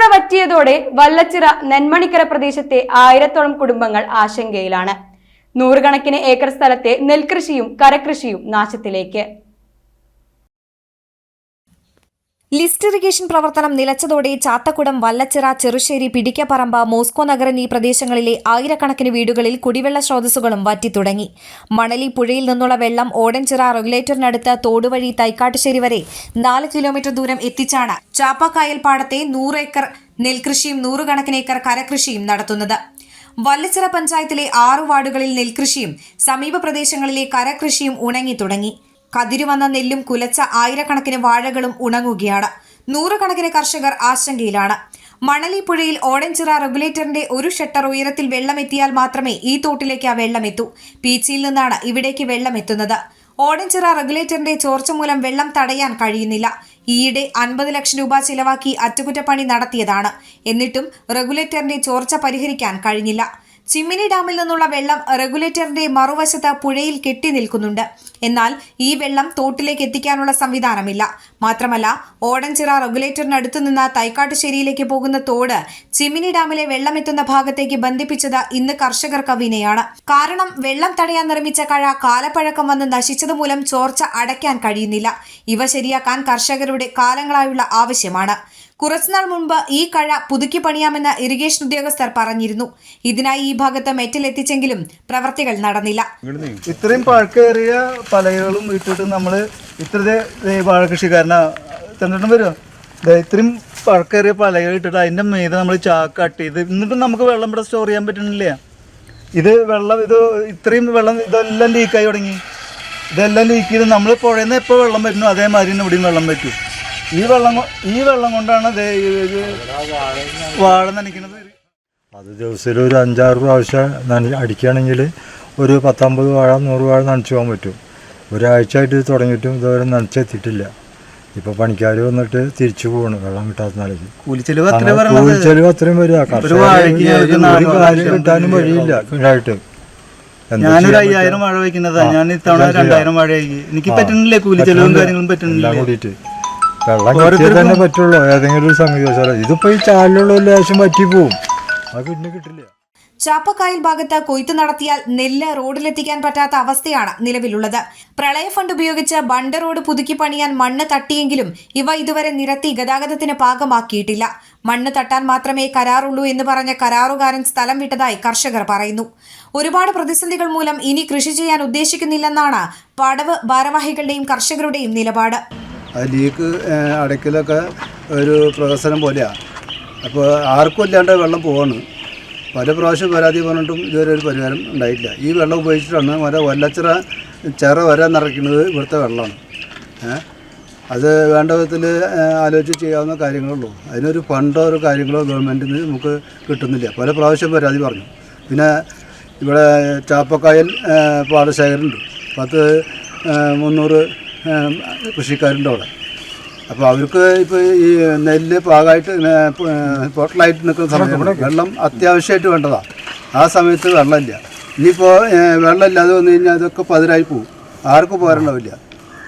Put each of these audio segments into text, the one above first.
ചെറുപുഴ വറ്റിയതോടെ വല്ലച്ചിറ നെന്മണിക്കര പ്രദേശത്തെ ആയിരത്തോളം കുടുംബങ്ങൾ ആശങ്കയിലാണ്. നൂറുകണക്കിന് ഏക്കർ സ്ഥലത്തെ നെൽകൃഷിയും കരകൃഷിയും നാശത്തിലേക്ക്. ലിസ്റ്റ് ഇറിഗേഷൻ പ്രവർത്തനം നിലച്ചതോടെ ചാത്തക്കുടം വല്ലച്ചിറ ചെറുശ്ശേരി പിടിക്കപ്പറമ്പ മോസ്കോ നഗർ എന്നീ പ്രദേശങ്ങളിലെ ആയിരക്കണക്കിന് വീടുകളിൽ കുടിവെള്ള സ്രോതസ്സുകളും വറ്റിത്തുടങ്ങി. മണലി പുഴയിൽ നിന്നുള്ള വെള്ളം ഓടൻചിറ റെഗുലേറ്ററിനടുത്ത് തോടുവഴി തൈക്കാട്ടുശ്ശേരി വരെ നാല് കിലോമീറ്റർ ദൂരം എത്തിച്ചാണ് ചാപ്പാക്കായൽ പാടത്തെ നൂറേക്കർ നെൽകൃഷിയും നൂറുകണക്കിന് ഏക്കർ കരകൃഷിയും നടത്തുന്നത്. വല്ലച്ചിറ പഞ്ചായത്തിലെ ആറു വാർഡുകളിൽ നെൽകൃഷിയും സമീപ പ്രദേശങ്ങളിലെ കരകൃഷിയും ഉണങ്ങി തുടങ്ങി. കതിരുവന്ന നെല്ലും കുലച്ച ആയിരക്കണക്കിന് വാഴകളും ഉണങ്ങുകയാണ്. നൂറുകണക്കിന് കർഷകർ ആശങ്കയിലാണ്. മണലി പുഴയിൽ ഓടൻചിറ റെഗുലേറ്ററിന്റെ ഒരു ഷട്ടർ ഉയരത്തിൽ വെള്ളമെത്തിയാൽ മാത്രമേ ഈ തോട്ടിലേക്ക് ആ വെള്ളമെത്തൂ. പീച്ചിയിൽ നിന്നാണ് ഇവിടേക്ക് വെള്ളമെത്തുന്നത്. ഓടൻചിറ റെഗുലേറ്ററിന്റെ ചോർച്ച മൂലം വെള്ളം തടയാൻ കഴിയുന്നില്ല. ഈയിടെ അൻപത് ലക്ഷം രൂപ ചിലവാക്കി അറ്റകുറ്റപ്പണി നടത്തിയതാണ്. എന്നിട്ടും റെഗുലേറ്ററിന്റെ ചോർച്ച പരിഹരിക്കാൻ കഴിഞ്ഞില്ല. ചിമ്മിനി ഡാമിൽ നിന്നുള്ള വെള്ളം റെഗുലേറ്ററിന്റെ മറുവശത്ത് പുഴയിൽ കെട്ടി നിൽക്കുന്നുണ്ട്. എന്നാൽ ഈ വെള്ളം തോട്ടിലേക്ക് എത്തിക്കാനുള്ള സംവിധാനമില്ല. മാത്രമല്ല ഓടൻചിറ റെഗുലേറ്ററിനടുത്ത് നിന്ന് തൈക്കാട്ടുശ്ശേരിയിലേക്ക് പോകുന്ന തോട് ചിമ്മിനി ഡാമിലെ വെള്ളം എത്തുന്ന ഭാഗത്തേക്ക് ബന്ധിപ്പിച്ചത് ഇന്ന് കർഷകർക്ക് വിനയാണ് കാരണം വെള്ളം തടയാൻ നിർമ്മിച്ച കഴ കാലപ്പഴക്കം വന്ന് നശിച്ചത് മൂലം ചോർച്ച അടയ്ക്കാൻ കഴിയുന്നില്ല. ഇവ ശരിയാക്കാൻ കർഷകരുടെ കാലങ്ങളായുള്ള ആവശ്യമാണ്. കുറച്ചുനാൾ മുൻപ് ഈ കഴ പുതുക്കി പണിയാമെന്ന് ഇറിഗേഷൻ ഉദ്യോഗസ്ഥർ പറഞ്ഞിരുന്നു. ഇതിനായി ഈ ഭാഗത്ത് മെറ്റൽ എത്തിച്ചെങ്കിലും പ്രവർത്തികൾ നടന്നില്ല. ഇത്രയും പഴക്കേറിയ പലകളും ഇട്ടിട്ട് നമ്മൾ ഇത്ര വാഴ കൃഷിക്കാരനാ തന്നിട്ടും വരുമോ ദേ ഇത്രയും പഴക്കേറിയ പലകൾ ഇട്ടിട്ട് അതിന്റെ മീതെ നമ്മൾ ചാക്ക് കട്ട് ചെയ്ത് എന്നിട്ടും നമുക്ക് വെള്ളം ഇവിടെ സ്റ്റോർ ചെയ്യാൻ പറ്റുന്നില്ല? ഇത് വെള്ളം ഇത് ഇത്രയും വെള്ളം ഇതെല്ലാം ലീക്കായി തുടങ്ങി. ഇതെല്ലാം ലീക്ക് ചെയ്ത് നമ്മൾ പുഴയിൽ നിന്ന് എപ്പോൾ വെള്ളം വരുന്നു അതേമാതിരി തന്നെ ഇവിടെയും വെള്ളം പറ്റും ഈ വെള്ളം ഈ വെള്ളം കൊണ്ടാണ് വാഴ നനയ്ക്കുന്നത് അത് ദിവസത്തിൽ ഒരു അഞ്ചാറ് പ്രാവശ്യം നന അടിക്കുകയാണെങ്കിൽ ഒരു പത്തമ്പത് വാഴ നൂറ് വാഴ നനച്ചു പോകാൻ പറ്റും. ഒരാഴ്ചയായിട്ട് തുടങ്ങിയിട്ടും ഇതുവരെ നനച്ചെത്തിയിട്ടില്ല. ഇപ്പൊ പണിക്കാർ വന്നിട്ട് തിരിച്ചു പോകണം വെള്ളം കിട്ടാത്ത നിലയ്ക്ക്. കൂലിച്ചെലവ് അത്രയും വരിക കാര്യം കിട്ടാനും വഴിയില്ല ഇതായിട്ട് ഞാനൊരു അയ്യായിരം വാഴ വയ്ക്കുന്നതാ. ഞാൻ ഇത്തവണ ഇതാ രണ്ടായിരം വാഴ വയ്ക്കി എനിക്ക്. പറ്റുന്നില്ലേ? കൂലി ചെലവും കാര്യങ്ങളും പറ്റുന്നില്ല? കൂടിയിട്ട്. വെള്ളം കിട്ടിയാൽ തന്നെ പറ്റുള്ളൂ. ഏതെങ്കിലും ഒരു സമയം ഇതിപ്പോ ഈ ചാലിലുള്ള ലേശം പറ്റി പോവും. അത് പിന്നെ കിട്ടില്ല. ചാപ്പക്കായൽ ഭാഗത്ത് കൊയ്ത്ത് നടത്തിയാൽ നെല്ല് റോഡിലെത്തിക്കാൻ പറ്റാത്ത അവസ്ഥയാണ് നിലവിലുള്ളത്. പ്രളയ ഫണ്ട് ഉപയോഗിച്ച് ബണ്ട് റോഡ് പുതുക്കി പണിയാൻ മണ്ണ് തട്ടിയെങ്കിലും ഇവ ഇതുവരെ നിരത്തി ഗതാഗതത്തിന് പാകമാക്കിയിട്ടില്ല. മണ്ണ് തട്ടാൻ മാത്രമേ കരാറുള്ളൂ എന്ന് പറഞ്ഞ കരാറുകാരൻ സ്ഥലം വിട്ടതായി കർഷകർ പറയുന്നു. ഒരുപാട് പ്രതിസന്ധികൾ മൂലം ഇനി കൃഷി ചെയ്യാൻ ഉദ്ദേശിക്കുന്നില്ലെന്നാണ് പടവ് ഭാരവാഹികളുടെയും കർഷകരുടെയും നിലപാട്. ആ ലീക്ക് അടയ്ക്കലൊക്കെ ഒരു പ്രഹസനം പോലെയാണ് അപ്പോൾ ആർക്കും ഇല്ലാണ്ട് വെള്ളം പോവാണ്. പല പ്രാവശ്യം പരാതി പറഞ്ഞിട്ടും ഇതുവരെ ഒരു പരിഹാരം ഉണ്ടായിട്ടില്ല. ഈ വെള്ളം ഉപയോഗിച്ചിട്ടാണ് വരെ വല്ലച്ചിറ ചിറ വരെ നിറയ്ക്കുന്നത് ഇവിടുത്തെ വെള്ളമാണ്. അത് വേണ്ട വിധത്തിൽ ആലോചിച്ച് ചെയ്യാവുന്ന കാര്യങ്ങളുള്ളൂ അതിനൊരു ഫണ്ടോ ഒരു കാര്യങ്ങളോ ഗവൺമെന്റിൽ നിന്ന് നമുക്ക് കിട്ടുന്നില്ല. പല പ്രാവശ്യം പരാതി പറഞ്ഞു. പിന്നെ ഇവിടെ ചാപ്പക്കായൽ പാടശേഖരമുണ്ട് പത്ത് മുന്നൂറ് കൃഷിക്കാരുണ്ട് അവിടെ. അപ്പോൾ അവർക്ക് ഇപ്പോൾ ഈ നെല്ല് പാകമായിട്ട് പൊട്ടലായിട്ട് നിൽക്കുന്ന സമയത്ത് വെള്ളം അത്യാവശ്യമായിട്ട് വേണ്ടതാണ് ആ സമയത്ത് വെള്ളമില്ല. ഇനിയിപ്പോൾ വെള്ളമില്ലാതെ വന്നു കഴിഞ്ഞാൽ അതൊക്കെ പതിരായി പോകും ആർക്കും പോരണ്ടാവില്ല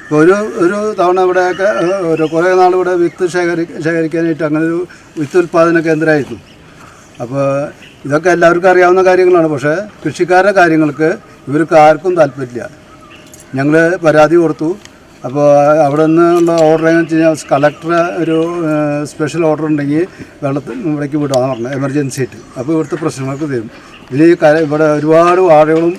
ഇപ്പോൾ ഒരു ഒരു തവണ ഇവിടെയൊക്കെ ഒരു കുറേ നാൾ ഇവിടെ വിത്ത് ശേഖരി ശേഖരിക്കാനായിട്ട് അങ്ങനെ ഒരു വിത്ത് ഉൽപ്പാദന കേന്ദ്രമായിരുന്നു. അപ്പോൾ ഇതൊക്കെ എല്ലാവർക്കും അറിയാവുന്ന കാര്യങ്ങളാണ്. പക്ഷേ കൃഷിക്കാരുടെ കാര്യങ്ങൾക്ക് ഇവർക്ക് ആർക്കും താല്പര്യമില്ല. ഞങ്ങൾ പരാതി കൊടുത്തു. അപ്പോൾ അവിടെ നിന്നുള്ള ഓർഡർ എന്ന് വെച്ച് കഴിഞ്ഞാൽ കളക്ടർ ഒരു സ്പെഷ്യൽ ഓർഡർ ഉണ്ടെങ്കിൽ വെള്ളത്തിൽ ഇവിടേക്ക് വിടാന്ന് പറഞ്ഞു എമർജൻസി ആയിട്ട്. അപ്പോൾ ഇവിടുത്തെ പ്രശ്നങ്ങൾക്ക് തരും. കര ഇവിടെ ഒരുപാട് വാഴകളും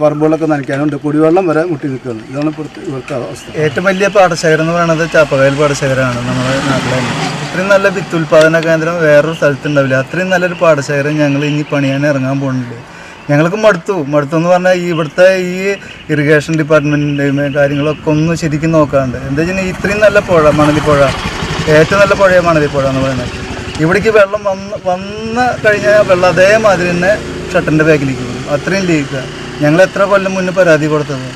പറമ്പുകളൊക്കെ നനയ്ക്കാനുണ്ട്. കുടിവെള്ളം വരെ മുട്ടി നിൽക്കുകയാണ്. ഇതാണ് ഇവിടുത്തെ ഇവിടുത്തെ അവസ്ഥ. ഏറ്റവും വലിയ പാടശേഖരം എന്ന് പറയുന്നത് ചാപ്പകയിൽ പാടശേഖരമാണ് നമ്മുടെ നാട്ടിലെ ഇത്രയും നല്ല വിത്ത് ഉൽപാദന കേന്ദ്രം വേറൊരു സ്ഥലത്തുണ്ടാവില്ല. അത്രയും നല്ലൊരു പാടശേഖരം ഞങ്ങൾ ഇനി പണിയാൻ ഇറങ്ങാൻ പോകുന്നില്ല ഞങ്ങൾക്ക് മടുത്തു. മടുത്തു എന്ന് പറഞ്ഞാൽ ഈ ഇവിടുത്തെ ഈ ഇറിഗേഷൻ ഡിപ്പാർട്ട്മെന്റിന്റെയും കാര്യങ്ങളൊക്കെ ഒന്ന് ശരിക്കും നോക്കാണ്ട്. എന്താ വെച്ചാൽ ഇത്രയും നല്ല പുഴ മണലിപ്പുഴ. ഏറ്റവും നല്ല പുഴയാണ് മണലിപ്പുഴ എന്ന് പറയുന്നത്. ഇവിടേക്ക് വെള്ളം വന്ന് വന്ന് കഴിഞ്ഞാൽ വെള്ളം അതേമാതിരി തന്നെ ഷട്ടറിന്റെ ബാക്കിലേക്ക് പോകും. അത്രയും ലീക്ക്. ഞങ്ങൾ എത്ര കൊല്ലം മുന്നേ പരാതി കൊടുത്തത്?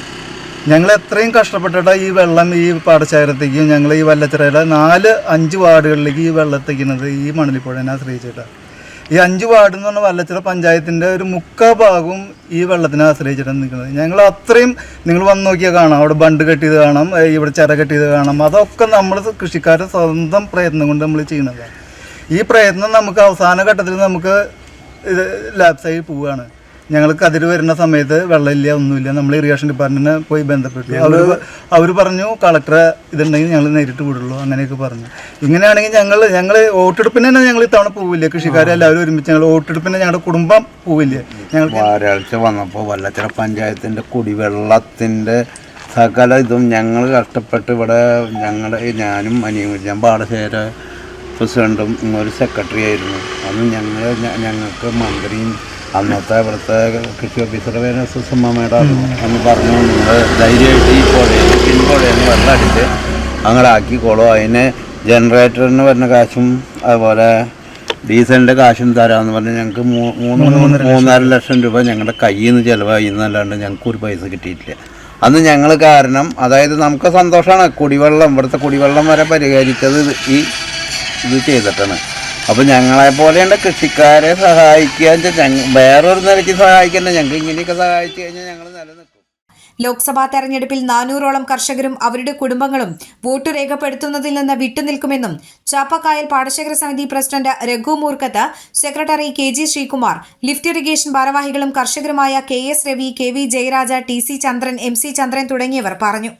ഞങ്ങൾ എത്രയും കഷ്ടപ്പെട്ടിട്ടാണ് ഈ വെള്ളം ഈ പാടശേഖരത്തേക്കും ഞങ്ങൾ ഈ വല്ലച്ചിറയുടെ നാല് അഞ്ച് വാർഡുകളിലേക്ക് ഈ വെള്ളം എത്തിക്കുന്നത് ഈ മണലിപ്പുഴനെ ആശ്രയിച്ചിട്ടാണ് ഈ അഞ്ച് വാർഡ് എന്ന് പറഞ്ഞാൽ വല്ലച്ചിറ പഞ്ചായത്തിന്റെ ഒരു മുക്കാ ഭാഗവും ഈ വെള്ളത്തിനെ ആശ്രയിച്ചിട്ടാണ് നിൽക്കുന്നത്. ഞങ്ങൾ അത്രയും നിങ്ങൾ വന്ന് നോക്കിയാൽ കാണാം. അവിടെ ബണ്ട് കെട്ടിയത് കാണാം. ഇവിടെ ചിറ കെട്ടിയത് കാണാം. അതൊക്കെ നമ്മൾ കൃഷിക്കാരുടെ സ്വന്തം പ്രയത്നം കൊണ്ട് നമ്മൾ ചെയ്യുന്നതാണ്. ഈ പ്രയത്നം നമുക്ക് അവസാന ഘട്ടത്തിൽ നമുക്ക് ഇത് ലാപ്സായി പോവുകയാണ്. ഞങ്ങൾക്ക് കതിര് വരുന്ന സമയത്ത് വെള്ളമില്ല ഒന്നുമില്ല. നമ്മൾ ഇറിഗേഷൻ ഡിപ്പാർട്ട്മെന്റിനെ പോയി ബന്ധപ്പെട്ടു. അവർ അവർ പറഞ്ഞു കളക്ടറെ ഇതുണ്ടെങ്കിൽ ഞങ്ങൾ നേരിട്ട് വിടുള്ളൂ അങ്ങനെയൊക്കെ പറഞ്ഞു. ഇങ്ങനെയാണെങ്കിൽ ഞങ്ങൾ ഞങ്ങൾ വോട്ടെടുപ്പിന് തന്നെ ഞങ്ങൾ ഇത്തവണ പോവില്ല? കൃഷിക്കാരെല്ലാവരും ഒരുമിച്ച് ഞങ്ങൾ വോട്ടെടുപ്പിന് ഞങ്ങളുടെ കുടുംബം പോവില്ല? ഞങ്ങൾ വരൾച്ച വന്നപ്പോൾ വല്ലച്ചിറ പഞ്ചായത്തിന്റെ കുടിവെള്ളത്തിന്റെ സകല ഇതും ഞങ്ങൾ കഷ്ടപ്പെട്ട് ഇവിടെ ഞങ്ങളുടെ ഞാനും അനിയും ഞാൻ പാടശേര പ്രസിഡന്റും ഒരു സെക്രട്ടറി ആയിരുന്നു. അന്ന് ഞങ്ങൾ ഞങ്ങൾക്ക് മന്ത്രിയും അന്നത്തെ ഇവിടുത്തെ കൃഷി ഓഫീസറുടെ പേര് മേഡം അന്ന് പറഞ്ഞു നിങ്ങൾ ധൈര്യമായിട്ട് ഈ പുഴയിൽ പിൻപുഴയിൽ നിന്ന് വെള്ളം അടിച്ച് അങ്ങനെ ആക്കിക്കോളൂ അതിന് ജനറേറ്ററിന് വരുന്ന കാശും അതുപോലെ ഡീസലിന്റെ കാശും തരാമെന്ന് പറഞ്ഞ് ഞങ്ങൾക്ക് മൂന്ന് മൂന്ന് മൂന്നര ലക്ഷം രൂപ. ഞങ്ങളുടെ കയ്യിൽ നിന്ന് ചിലവായി എന്നല്ലാണ്ട് ഞങ്ങൾക്ക് ഒരു പൈസ കിട്ടിയിട്ടില്ല. അന്ന് ഞങ്ങൾ കാരണം അതായത് നമുക്ക് സന്തോഷമാണ് കുടിവെള്ളം ഇവിടുത്തെ കുടിവെള്ളം വരെ പരിഹരിച്ചത് ഈ ഇത് ചെയ്തിട്ടാണ്. അപ്പോൾ ഞങ്ങളെ പോലെയുള്ള കൃഷിക്കാരെ സഹായിക്കുക വേറൊരു നിലയ്ക്ക് സഹായിക്കണ്ട. ഞങ്ങൾക്ക് ഇങ്ങനെയൊക്കെ സഹായിച്ചു കഴിഞ്ഞാൽ ഞങ്ങൾ നിലനിൽക്കും. ലോക്സഭാ തെരഞ്ഞെടുപ്പിൽ നാനൂറോളം കർഷകരും അവരുടെ കുടുംബങ്ങളും വോട്ട് രേഖപ്പെടുത്തുന്നതിൽ നിന്ന് വിട്ടുനിൽക്കുമെന്നും ചാപ്പക്കായൽ പാടശേഖര സമിതി president Raghu Moorkath secretary K G Sreekumar lift irrigation ഭാരവാഹികളും കർഷകരുമായ K S Ravi K V Jayaraja T C Chandran M C Chandran തുടങ്ങിയവർ പറഞ്ഞു.